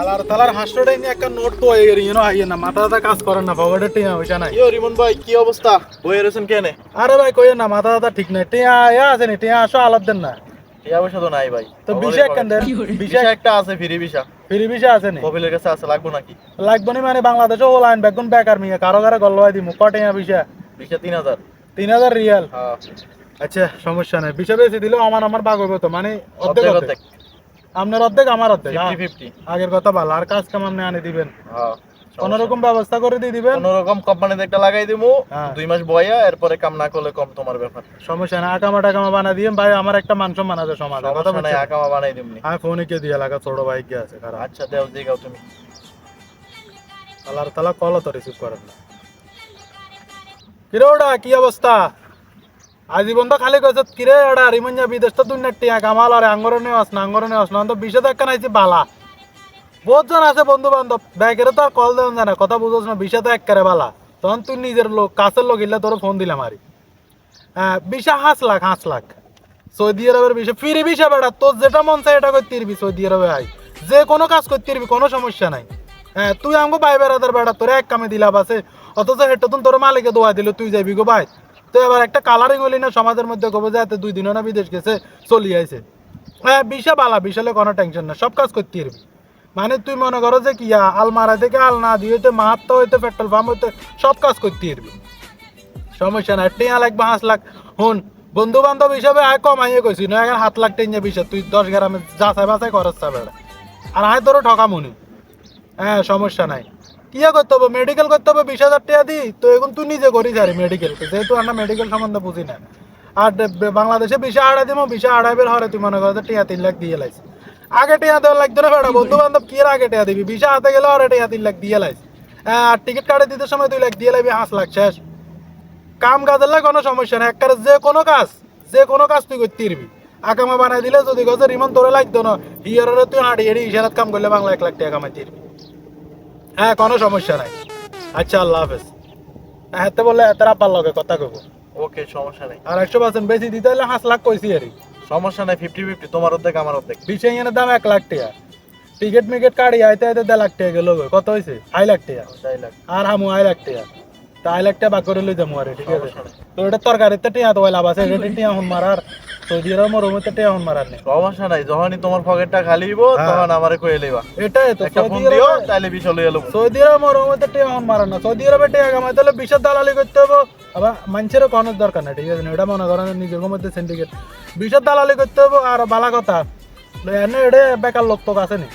আলার তালার নিয়ে একটা নোট তো হাইয়ে না মাথা দাদা কাজ করেন না টিয়া পয়সা নাই। ইয়ো রিমন ভাই কি অবস্থা? বই রয়েছেন কেনে? আরে ভাই না মাথা দাদা ঠিক নাই। টিয়া ইয়া আছে নি টিয়া আসো আলাদ দেন না। টিয়া পয়সা তো নাই ভাই। তো বিশা কেন দেন বিশা একটা আছে ফ্রি বিশা ফ্রি বিশা আছে নি? কপিলের কাছে আছে লাগবো নাকি? লাগবে নি মানে বাংলাদেশে ও লাইন বেগুন বেকার মিয়া কারও কারও গল্লবাই দিমু ক টিয়া বিশা বিশা তিন হাজার। তিন হাজার রিয়াল হ্যাঁ। আচ্ছা সমস্যা নাই। বিশা বেশি দিলেও আমার আমার হইব তো মানে অর্ধেক। অর্ধেক। আপনার অর্ধেক আমার অর্ধেক। হ্যাঁ। আগের কথা ভালো আর কাজ কাম আপনি আনে দিবেন। হ্যাঁ ব্যবস্থা করে দিয়ে দিবেন। কোম্পানিতে একটা লাগাই হ্যাঁ। দুই মাস বয়া এরপরে কাম না করলে কম তোমার ব্যাপার। সমস্যা নাই আকামা টাকামা বানা দিয়ে ভাই আমার একটা মান সম্মান আছে সমাজে কথা আকামা বানাই দিমনি। আমি ফোনে কে দিয়ে লাগা ছোট ভাই কে আছে খারাপ আচ্ছা দেও তুমি। আল্লাহর তালা কল তো রিসিভ করেন না। কিরে ওটা কি অবস্থা? আজীবন তো খালি কইছত কিরে ওটা রিমঞ্জা বিদেশ তো দুনিয়ার টিয়া, কামাল, আর আঙ্গর নেওয়াস আস না তো বিশেষ একটা নাইছি বালা। বহুত জন আছে বন্ধু বান্ধব ব্যাগের তো আর কল দেওয়া যায় না, কথা বুঝোস না বিশা তো একবারে বালা। তখন তুই নিজের লোক, কাছের লোক ইল্লা তোর ফোন দিলাম আরি। হ্যাঁ বিশা হাঁস লাখ হাঁস লাখ। সৌদি আরবের বিষয় ফিরি বিষয় বেড়া, তোর যেটা মন চায় এটা করতে পারবি সৌদি আরবে আই যে কোনো কাজ করতে পারবি কোনো সমস্যা নাই। হ্যাঁ তুই আমাকে ভাই বেড়াদার বেড়া, তোর এক কামে দিলাম আছে, অথচ হেঁটে তুন তোর মালিকে দোয়া দিল, তুই যাবি গো ভাই তো এবার একটা কালারিং হলি না, সমাজের মধ্যে কবে যে এত দুই দিনও না বিদেশ গেছে চলি আইছে। হ্যাঁ বিশা বালা বিশালে কোনো টেনশন না, সব কাজ করতে পারবি মানে তুই মনে করো যে কি আলমারা থেকে আল না দিয়ে হইতে মাহাত্মা হইতে পেট্রোল পাম্প হইতে, সব কাজ করতে পারবি সমস্যা নাই, টিয়া লাগবে পাঁচ লাখ। হুন বন্ধু বান্ধব হিসাবে আয় কমাইয়ে কইছি না এখন হাত লাখ টেন বিষয় তুই দশ গ্রামে যাচাই বাছাই খরচ চাবে। আর আয় তোরও ঠকা মনে হ্যাঁ সমস্যা নাই। কিয়া করতে হবে মেডিকেল করতে হবে বিশ হাজার টাকা দি। তো এখন তুই নিজে করিস আরে মেডিকেল যেহেতু আমরা মেডিকেল সম্বন্ধে বুঝি না। আর বাংলাদেশে বিশা আড়াই দিব বিশা আড়াই বের হরে তুই মনে কর টিয়া তিন লাখ দিয়ে লাইস আগে টিয়া দেওয়া লাগতো না বেটা বন্ধু বান্ধব কি আগে টিয়া দিবি? বিশা হাতে গেলে হরে টিয়া তিন লাখ দিয়ে হ্যাঁ আর টিকিট কাটে দিতে সময় দুই লাখ দিয়ে লাইবি পাঁচ লাখ শেষ। কাম কাজের লাগে কোনো সমস্যা নেই একবারে যে কোনো কাজ যে কোনো কাজ তুই করতে পারবি। আকামা বানাই দিলে যদি গজের ইমান তোরে লাগতো না। হিয়ারে তুই হাঁটি হেঁটে ইশারাত কাম করলে বাংলা এক লাখ টাকা কামাইতে পারবি। হ্যাঁ কোনো সমস্যা নাই। আচ্ছা আল্লাহ হাফেজ। হ্যাঁ তো বললে এত আব্বার লগে কথা কব ওকে সমস্যা নাই। আর একশো পার্সেন্ট বেশি দিতে হলে পাঁচ লাখ কইছি আরে সমস্যা নাই ফিফটি ফিফটি তোমার অর্ধেক আমার অর্ধেক। বিশে এনে দাম এক লাখ টাকা টিকিট মিকেট কাটি আইতে আইতে দেড় লাখ টাকা গেল কত হয়েছে আড়াই লাখ টাকা তাই লাগ আর হামু আড়াই লাখ টাকা তা আড়াই লাখ টাকা বাক করে লই যাব আরে ঠিক আছে? তো এটা তরকারিতে টিয়া তো লাভ আছে। এটা টিয়া হন মারার। সৌদি আরব মারার নেই সমস্যা নাই যখনই তোমার পকেটটা খালি হইব হ্যাঁ। তখন আমারে কয়ে লইবা। এটাই তো একটা ফোন দিও তাইলে বিশ লইয়া লব। সৌদি আরব মরুমতে টিয়া হন মারার না। সৌদি আরবে টিয়া কামাইতে হলে বিশাল দালালি করতে হবে আবার মানুষেরও কোনো দরকার নাই ঠিক আছে এটা মনে করেন নিজের মধ্যে সিন্ডিকেট বিশাল দালালি করতে হবে আর বালা কথা এনে এটা বেকার লোক তো আছে নি।